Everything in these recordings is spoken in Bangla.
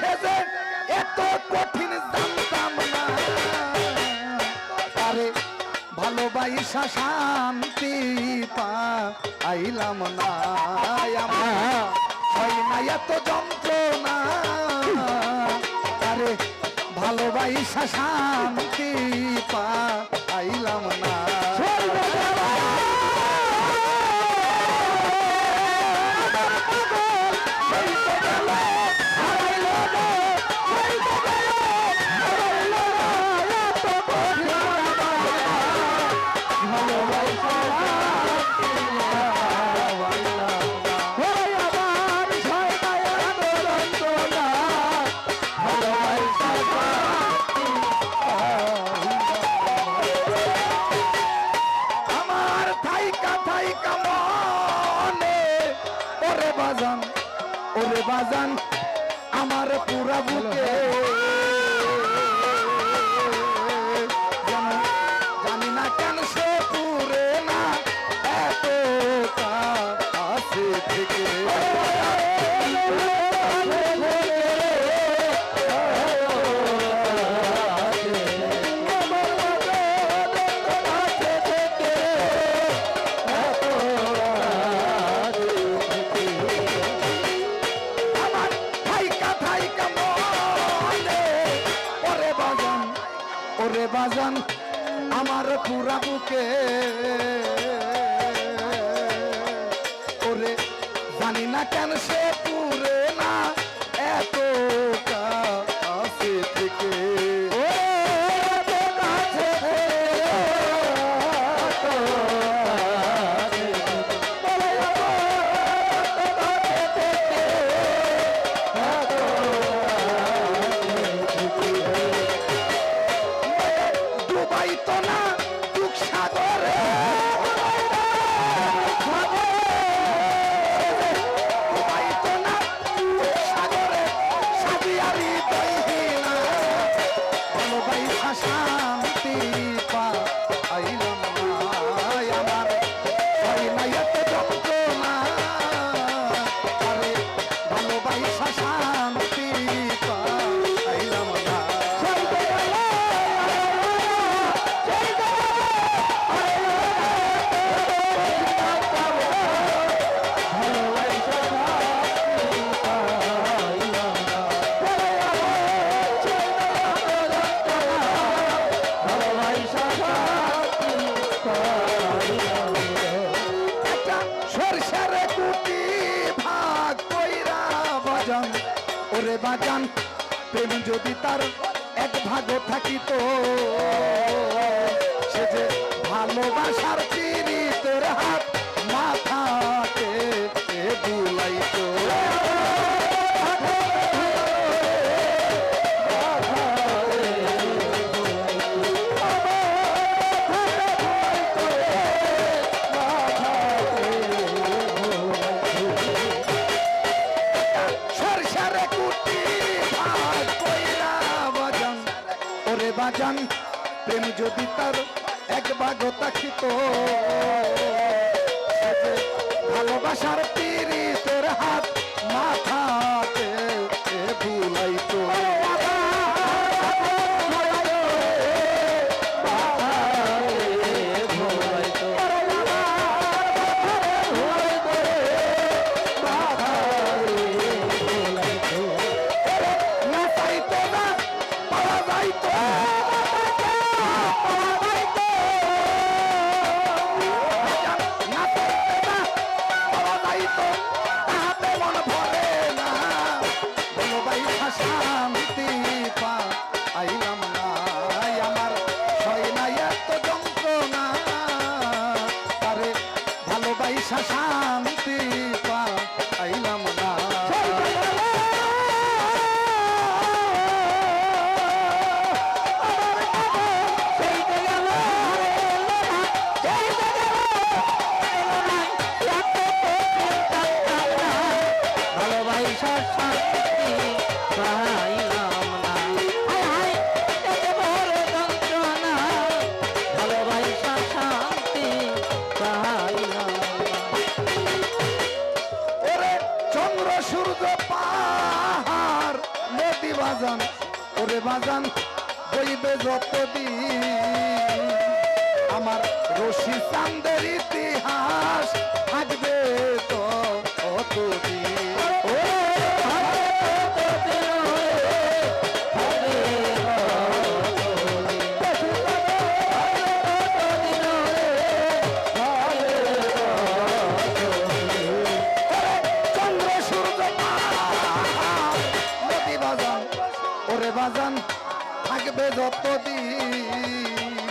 সে যে এত কঠিন জানতাম না। আরে ভালোবাসা শান্তি পাইলাম না। আমার হয় না এত যন্ত্রণা। আরে ভালোবাসা শান্তি পা পাইলাম না। ওরে বাজান আমার পুরা বুকে। প্রাণ আমার পুরা বুকে। ওরে জানি না কেন সে পুরে না এত বাজান প্রেম যদি তার এক ভাগও থাকিত সে যে ভালোবাসার চিনি তোর হাত যদি তার এক বাঘ থাকিত ভালোবাসার পি শান্তি পা বাজান ওরে বাজান বইবে যতদিন। আমার রশি চান্দের ইতিহাস। কতদিন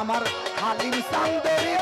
আমার হালিম সান্দরী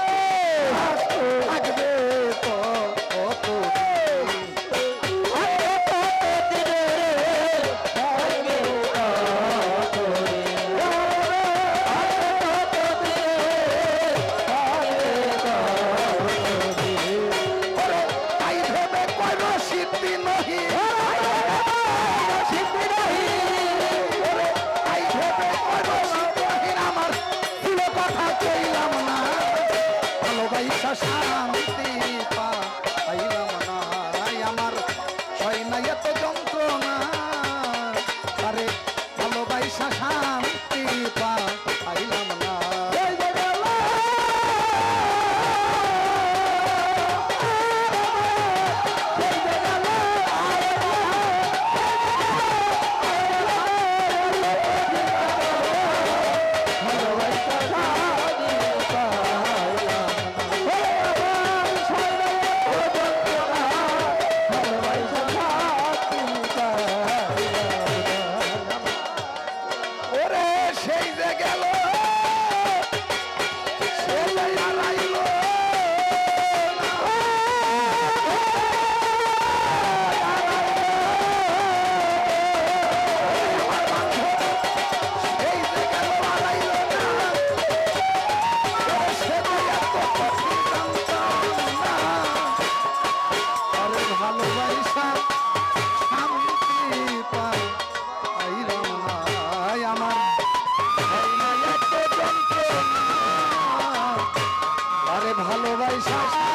ভালোবাসা।